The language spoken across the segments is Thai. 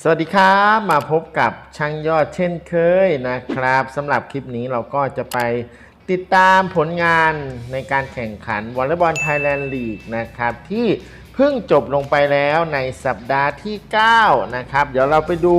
สวัสดีครับมาพบกับช่างยอดเช่นเคยนะครับสำหรับคลิปนี้เราก็จะไปติดตามผลงานในการแข่งขันวอลเลย์บอลไทยแลนด์ลีกนะครับที่เพิ่งจบลงไปแล้วในสัปดาห์ที่ 9 นะครับ เดี๋ยวเราไปดู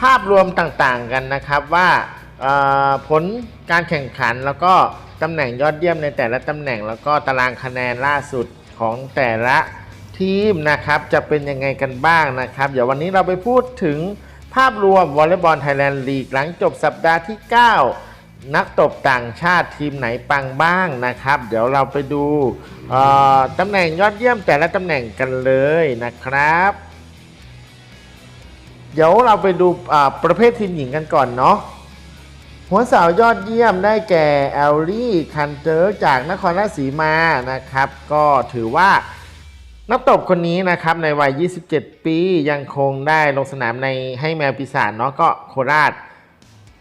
ภาพรวมต่างๆกันนะครับว่าผลการแข่งขันแล้วก็ตำแหน่งยอดเยี่ยมในแต่ละตำแหน่ง แล้วก็ตารางคะแนนล่าสุดของแต่ละ ทีมนะครับจะเป็นยังไงกันบ้างนะครับ เดี๋ยววันนี้เราไปพูดถึงภาพรวมวอลเลย์บอลไทยแลนด์ลีกหลังจบสัปดาห์ที่ 9 นักตบต่างชาติทีมไหนปังบ้างนะครับ เดี๋ยวเราไปดูตำแหน่งยอดเยี่ยมแต่ละตำแหน่งกันเลยนะครับ เดี๋ยวเราไปดูประเภททีมหญิงกันก่อนเนาะหัวสาวยอดเยี่ยมได้แก่แอลลี่คันเตอร์จากนครราชสีมานะครับ ก็ถือว่า นักตบคนนี้นะครับในวัย 27 ปียังคงได้ลงสนามในให้แมวปีศาจเนาะก็โคราช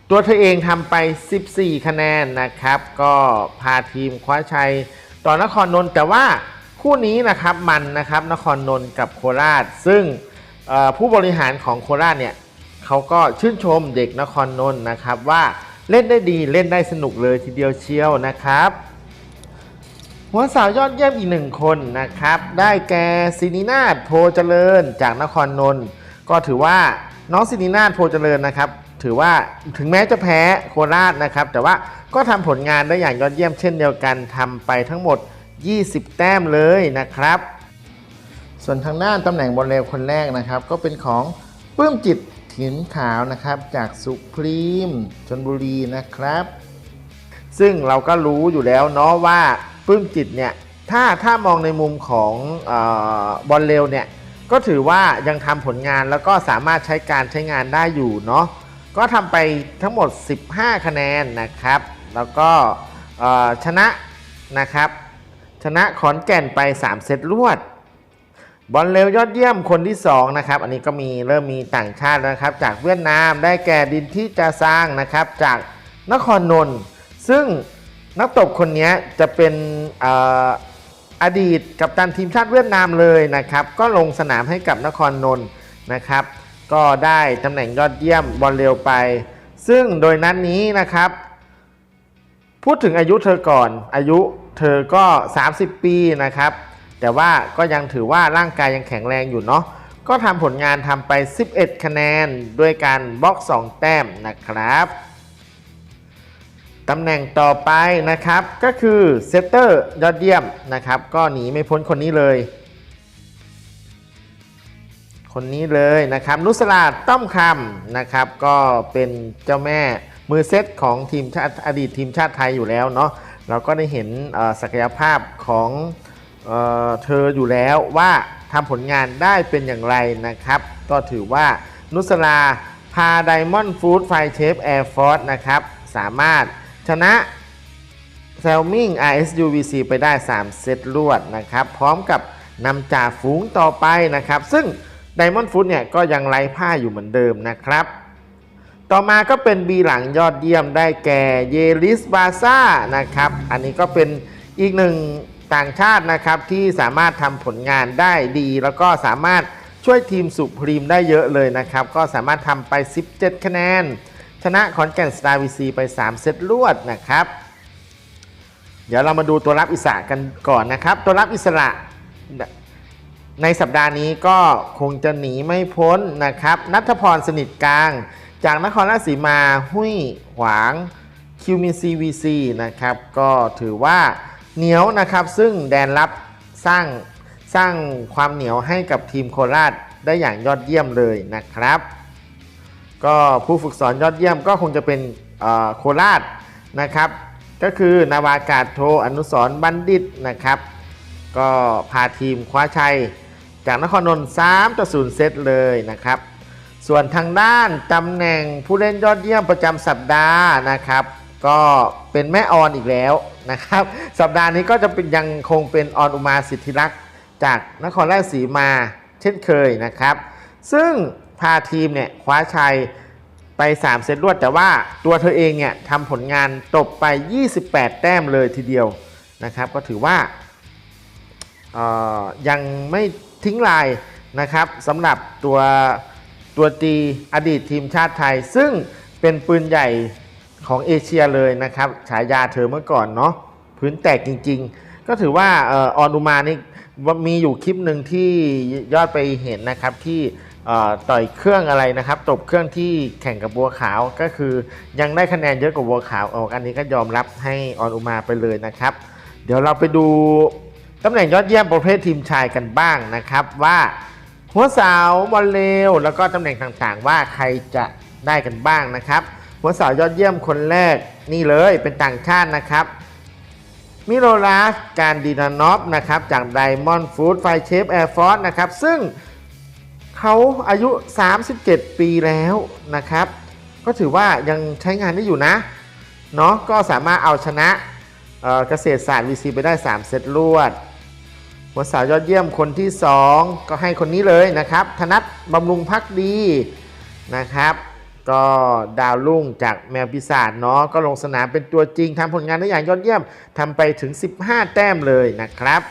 ตัวเธอเองทำไป 14 คะแนนนะครับ ก็พาทีมคว้าชัยต่อนครนนท์แต่ว่าคู่นี้นะครับมันนะครับนครนนท์กับโคราช ซึ่งผู้บริหารของโคราชเนี่ยเขาก็ชื่นชมเด็กนครนนท์นะครับว่าเล่นได้ดีเล่นได้สนุกเลยทีเดียวเชียวนะครับ หัวสาวยอดเยี่ยมอีกหนึ่งคนนะครับ ได้แก่ซินินาโพเจริญจากนครนนท์ก็ถือว่าน้องซินินาโพเจริญนะครับ ถือว่าถึงแม้จะแพ้โคราชนะครับ แต่ว่าก็ทำผลงานได้อย่างยอดเยี่ยมเช่นเดียวกันทำไปทั้งหมด 20 แต้มเลยนะครับ ส่วนทางด้านตำแหน่งบอลเร็วคนแรกนะครับ ก็เป็นของปลื้มจิตถินขาวนะครับจากสุพรีมชนบุรีนะครับ ซึ่งเราก็รู้อยู่แล้วเนาะว่า ปลื้มจิตเนี่ยถ้าถ้ามองในมุมของออบอลเร็วเนี่ยก็ถือว่ายังทำผลงานแล้วก็สามารถใช้การใช้งานได้อยู่เนาะก็ทำไปทั้งหมด 15 คะแนนนะครับ แล้วก็ชนะนะครับ ชนะขอนแก่นไป 3 เซตรวด บอลเร็วยอดเยี่ยมคนที่ 2 นะครับ อันนี้ก็มีเริ่มมีต่างชาตินะครับ จากเวียดนามได้แก่ดินที่จะสร้างนะครับ จากนครนนท์ซึ่ง นักตบคนนี้จะเป็นออดีตกัปตันทีมชาติเวียดนามเลยนะครับ ก็ลงสนามให้กับนครนนท์นะครับ ก็ได้ตำแหน่งยอดเยี่ยมบอลเร็วไป ซึ่งโดยนัดนนี้นะครับ พูดถึงอายุเธอก่อน อายุเธอก็ 30 ปีนะครับ แต่ว่าก็ยังถือว่าร่างกายยังแข็งแรงอยู่เนาะก็ทำผลงานทำไป 11 คะแนน ด้วยการบล็อก 2 แต้มนะครับ ตำแหน่งต่อไปนะครับ ก็คือเซตเตอร์ยอดเยี่ยมนะครับ ก็หนีไม่พ้นคนนี้เลย คนนี้เลยนะครับนุสราต้อมคำนะครับ ก็เป็นเจ้าแม่มือเซตของทีมชาติอดีตทีมชาติไทยอยู่แล้วเนาะเราก็ได้เห็นศักยภาพของเออเธออยู่แล้วว่าทำผลงานได้เป็นอย่างไรนะครับ ก็ถือว่านุสราพาไดมอนด์ฟู้ดไฟเชฟแอร์ฟอร์นะครับ สามารถ ชนะแซลมิง RSUVC ไปได้ 3 เซตรวดนะครับ พร้อมกับนำจ่าฝูงต่อไปนะครับ ซึ่ง Diamond Food เนี่ยก็ยังไร้ผ้าอยู่เหมือนเดิมนะครับ ต่อมาก็เป็นบีหลังยอดเยี่ยมได้แก่เยลิสบาซ่านะครับ อันนี้ก็เป็นอีกหนึ่งต่างชาตินะครับที่สามารถทำผลงานได้ดี แล้วก็สามารถช่วยทีมสุพรีมได้เยอะเลยนะครับ ก็สามารถทำไป 17 คะแนน ชนะขอนแก่นสตาร์วีซีไป 3 เซตรวดนะครับ เดี๋ยวเรามาดูตัวรับอิสระกันก่อนนะครับ ตัวรับอิสระในสัปดาห์นี้ก็คงจะหนีไม่พ้นนะครับนัทพรสนิทกลาง จากนครราชสีมาหุ้ยหวางคิวมินซีวีซีนะครับก็ถือว่าเหนียวนะครับซึ่งแดนรับสร้างสร้างความเหนียวให้กับทีมโคราชได้อย่างยอดเยี่ยมเลยนะครับ ก็ผู้ฝึกสอนยอดเยี่ยมก็คงจะเป็นโคราชนะครับ ก็คือนาวากาศโทอนุสรบัณฑิตนะครับ ก็พาทีมคว้าชัย จากนครนนท์3ต่อ0เซตเลยนะครับ ส่วนทางด้านตำแหน่งผู้เล่นยอดเยี่ยมประจำสัปดาห์นะครับ ก็เป็นแม่ออนอีกแล้วนะครับ สัปดาห์นี้ก็จะเป็นยังคงเป็นออนอุมาสิทธิรักษ์จากนครราชสีมาเช่นเคยนะครับ ซึ่ง พาทีมเนี่ยคว้าชัยไป 3 เซตรวด แต่ว่าตัวเธอเองเนี่ยทำผลงานตบไป 28 แต้มเลยทีเดียวนะครับก็ถือว่ายังไม่ทิ้งลายนะครับสำหรับตัวตัวตีอดีตทีมชาติไทย ซึ่งเป็นปืนใหญ่ของเอเชียเลยนะครับฉายาเธอเมื่อก่อนเนาะพื้นแตกจริงๆ ก็ถือว่าออนุมานี่ ว่ามีอยู่คลิปหนึ่งที่ยอดไปเห็นนะครับที่ต่อยเครื่องอะไรนะครับ ตบเครื่องที่แข่งกับบัวขาวก็คือยังได้คะแนนเยอะกว่าบัวขาวออกอันนี้ก็ยอมรับให้ออนอุมาไปเลยนะครับ เดี๋ยวเราไปดูตำแหน่งยอดเยี่ยมประเภททีมชายกันบ้างนะครับว่าหัวสาวบอลเลวแล้วก็ตำแหน่งต่างๆ ว่าใครจะได้กันบ้างนะครับ หัวสาวยอดเยี่ยมคนแรกนี่เลยเป็นต่างชาตินะครับ มิโรลาสการดีนานอฟนะครับจากไดมอนด์ฟู้ดไฟเชฟแอร์ฟอร์สนะครับซึ่งเขาอายุ 37 ปีแล้วนะครับ ก็ถือว่ายังใช้งานได้อยู่นะเนาะก็สามารถเอาชนะเเกษตรศาสตร์ VC ไปได้ 3 เซตรวดหัวสาวยอดเยี่ยมคนที่ 2 ก็ให้คนนี้เลยนะครับ ธนัทบำรุงพักดีนะครับ ก็ดาวรุ่งจากแมวปีศาจเนาะก็ลงสนามเป็นตัวจริงทำผลงานได้อย่างยอดเยี่ยมทำไปถึง 15 แต้มเลยนะครับ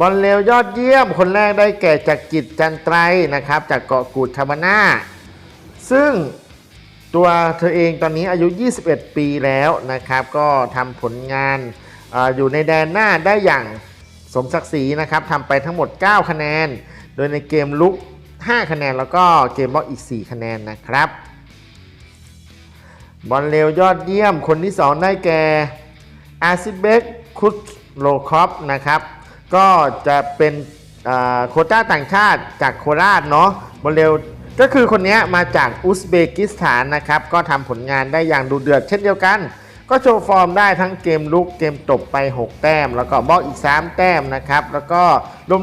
บอลเลวยอดเยี่ยม คนแรกได้แก่จากกิจจันไตรนะครับ จากเกาะกูดคาบาน่าซึ่งตัวเธอเองตอนนี้อายุ 21 ปีแล้วนะครับ ก็ทำผลงานออยู่ในแดนหน้าได้อย่างสมศักดิ์ศรีนะครับทำไปทั้งหมด 9 คะแนน โดยในเกมลุก 5 คะแนน แล้วก็เกมบล็อกอีก 4 คะแนนนะครับ บอลเร็วยอดเยี่ยมคนที่ 2 ได้แก่อาซิเบกคุตโลคอปนะครับ ก็จะเป็นโคต้าต่างชาติจากโคราชเนาะบอลเร็วก็คือคนนี้มาจากอุซเบกิสถานนะครับ ก็ทำผลงานได้อย่างดูเดือดเช่นเดียวกัน ก็โชว์ฟอร์มได้ทั้งเกมลุกเกมตบไป 6 แต้ม แล้วก็บล็อกอีก 3 แต้มนะครับ แล้วก็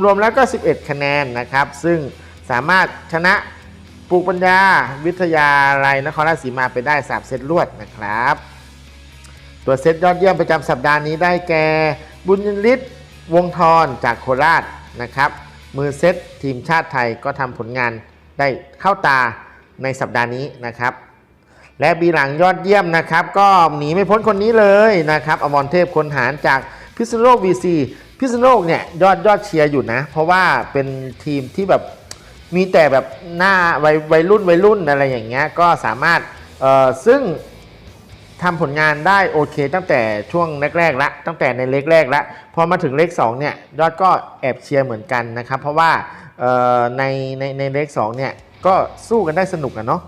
รวมๆแล้วก็ 11 คะแนนนะครับ ซึ่ง สามารถชนะปลูกปัญญาวิทยาลัยนครราชสีมาไปได้3เซตรวดนะครับตัวเซตยอดเยี่ยมประจำสัปดาห์นี้ได้แก่บุญยฤทธิ์วงทรจากโคราชนะครับ มือเซตทีมชาติไทยก็ทำผลงานได้เข้าตาในสัปดาห์นี้นะครับ และบีหลังยอดเยี่ยมนะครับ ก็หนีไม่พ้นคนนี้เลยนะครับอมรเทพคนหารจากพิษณุโลก VC พิษณุโลกเนี่ยยอดยอดเชียร์อยู่นะ เพราะว่าเป็นทีมที่แบบ มีแต่แบบหน้าวัยวัยรุ่นวัยรุ่นอะไรอย่างเงี้ยก็สามารถเอ่อซึ่งทำผลงานได้โอเค ตั้งแต่ช่วงแรกๆละตั้งแต่ในเล็กแรกละพอมาถึงเลข2เนี่ยยอดก็แอบเชียร์เหมือนกันนะครับ เพราะว่าเอ่อในในในเลข2เนี่ยก็สู้กันได้สนุกอะเนาะ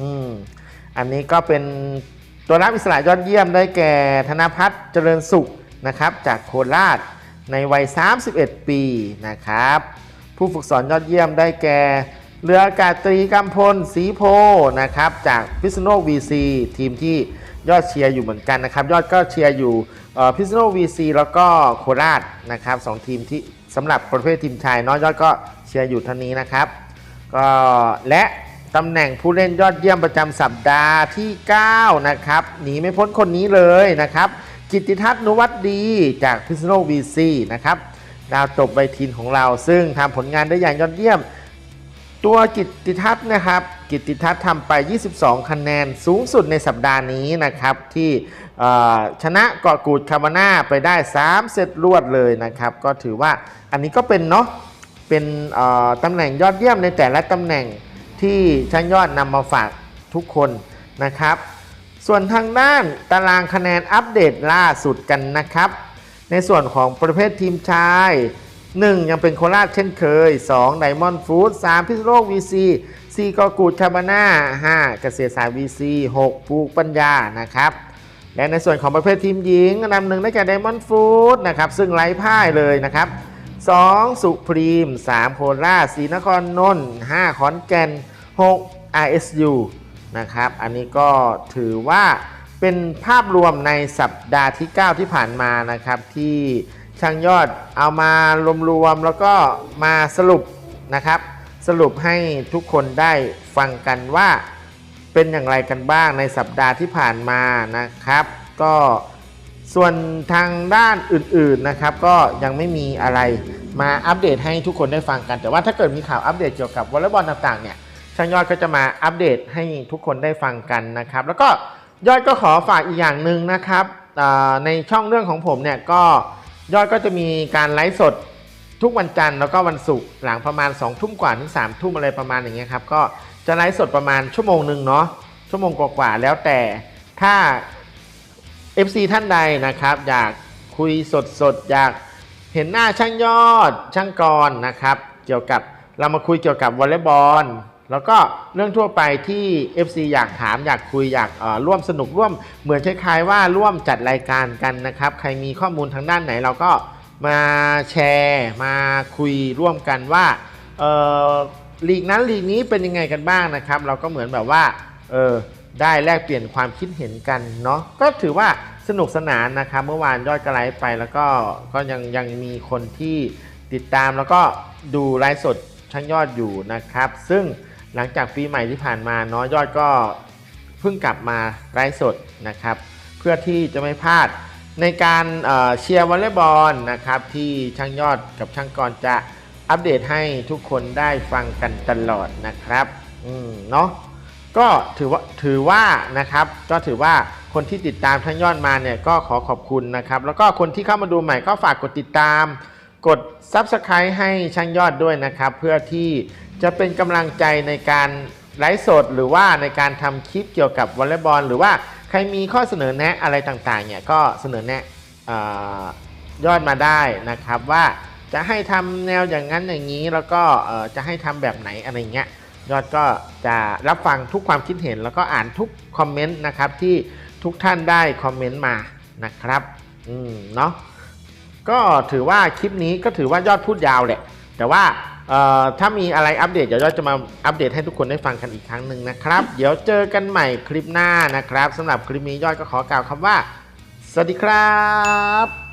อืมอันนี้ก็เป็นตัวรับอิสระยอดเยี่ยมได้แก่ธนพัฒน์เจริญสุขนะครับ จากโคราชในวัย 31 ปีนะครับ ผู้ฝึกสอนยอดเยี่ยมได้แก่ เรืออากาศตรีกำพลศรีโพนะครับ จากพิษณุโลก VC ทีมที่ยอดเชียร์อยู่เหมือนกันนะครับ ยอดก็เชียร์อยู่พิษณุโลก VC แล้วก็โคราชนะครับสองทีมที่สำหรับประเภททีมชายน้อยยอดก็เชียร์อยู่ท่านี้นะครับก็และตำแหน่งผู้เล่นยอดเยี่ยมประจำสัปดาห์ที่ 9 นะครับหนีไม่พ้นคนนี้เลยนะครับ กิตติทัศน์นุวัตดีจากพิษณุโลก VC นะครับ ดาวตบใบทินของเรา ซึ่งทำผลงานได้อย่างยอดเยี่ยม ตัวกิตติทัศน์นะครับ กิตติทัศน์ทำไป 22 คะแนนสูงสุดในสัปดาห์นี้นะครับ ที่ชนะเกาะกูดคามาน่าไปได้ 3 เซตรวดเลยนะครับ ก็ถือว่าอันนี้ก็เป็นเนาะเป็นตำแหน่งยอดเยี่ยมในแต่ละตำแหน่งที่ช่างยอดนำมาฝากทุกคนนะครับ ส่วนทางด้านตารางคะแนนอัปเดตล่าสุดกันนะครับ ในส่วนของประเภททีมชาย 1 ยังเป็นโคราชเช่นเคย 2 ไดมอนด์ฟู้ด3พิษโลก VC 4กอกูดคาบาน่า5เกษตรศาสตร์ VC 6ปูกปัญญานะครับและในส่วนของประเภททีมหญิงอันดับหนึ่งได้แก่ไดมอนด์ฟู้ดนะครับซึ่งไร้พ่ายเลยนะครับ 2 สุพรีม 3 โคราช4นครนนท์5ขอนแก่น 6 RSU นะครับ อันนี้ก็ถือว่า เป็นภาพรวมในสัปดาห์ที่ 9 ที่ผ่านมานะครับ ที่ช่างยอดเอามารวมๆแล้วก็มาสรุปนะครับ สรุปให้ทุกคนได้ฟังกันว่าเป็นอย่างไรกันบ้างในสัปดาห์ที่ผ่านมานะครับ ก็ส่วนทางด้านอื่นๆนะครับ ก็ยังไม่มีอะไรมาอัปเดตให้ทุกคนได้ฟังกัน แต่ว่าถ้าเกิดมีข่าวอัปเดตเกี่ยวกับวอลเลย์บอลต่างๆเนี่ยช่างยอดก็จะมาอัปเดตให้ทุกคนได้ฟังกันนะครับ แล้วก็ ยอดก็ขอฝากอีกอย่างหนึ่งนะครับในช่องเรื่องของผมเนี่ยก็ยอดก็จะมีการไลฟ์สดทุกวันจันทร์แล้วก็วันศุกร์หลังประมาณ2องทุ่มกว่าถึงสามทุ่มอะไรประมาณอย่างเงี้ยครับก็จะไลฟ์สดประมาณชั่วโมงหนึ่งเนาะชั่วโมงกว่าๆแล้วแต่ถ้า FC ท่านใดนะครับ อยากคุยสดๆ อยากเห็นหน้าช่างยอดช่างกรนะครับ เกี่ยวกับเรามาคุยเกี่ยวกับวอลเลย์บอล แล้วก็เรื่องทั่วไปที่ FC อยากถามอยากคุยอยากร่วมสนุกร่วมเหมือนคล้ายๆว่าร่วมจัดรายการกันนะครับ ใครมีข้อมูลทางด้านไหนเราก็มาแชร์มาคุยร่วมกันว่าลีกนั้นลีกนี้เป็นยังไงกันบ้างนะครับ เราก็เหมือนแบบว่าเออได้แลกเปลี่ยนความคิดเห็นกันเนาะก็ถือว่าสนุกสนานนะครับ เมื่อวานยอดกระไลไปแล้วก็ก็ยังยังมีคนที่ติดตามแล้วก็ดูไลฟ์สดช่างยอดอยู่นะครับ ซึ่ง หลังจากปีใหม่ที่ผ่านมาเนาะยอดก็เพิ่งกลับมาไลฟ์สดนะครับ เพื่อที่จะไม่พลาดในการเชียร์วอลเลย์บอลนะครับ ที่ช่างยอดกับช่างกรจะอัปเดตให้ทุกคนได้ฟังกันตลอดนะครับอืมเนาะก็ถือว่าถือว่านะครับ ก็ถือว่าคนที่ติดตามทั้งยอดมาเนี่ยก็ขอขอบคุณนะครับ แล้วก็คนที่เข้ามาดูใหม่ก็ฝากกดติดตาม กด Subscribe ให้ช่างยอดด้วยนะครับ เพื่อที่ จะเป็นกำลังใจในการไลฟ์สดหรือว่าในการทำคลิปเกี่ยวกับวอลเลย์บอล หรือว่าใครมีข้อเสนอแนะอะไรต่างๆเนี่ยก็เสนอแนะออยอดมาได้นะครับว่าจะให้ทำแนวอย่างนั้นอย่างนี้แล้วก็จะให้ทำแบบไหนอะไรเงี้ยยอดก็จะรับฟังทุกความคิดเห็น แล้วก็อ่านทุกคอมเมนต์นะครับที่ทุกท่านได้คอมเมนต์มานะครับอืมเนาะก็ถือว่าคลิปนี้ก็ถือว่ายอดพูดยาวแหละ แต่ว่า ถ้ามีอะไรอัปเดตเดี๋ยวยอดจะมาอัปเดตให้ทุกคนได้ฟังกันอีกครั้งหนึ่งนะครับ เดี๋ยวเจอกันใหม่คลิปหน้านะครับสำหรับคลิปนี้ยอดก็ขอกล่าวคำว่า สวัสดีครับ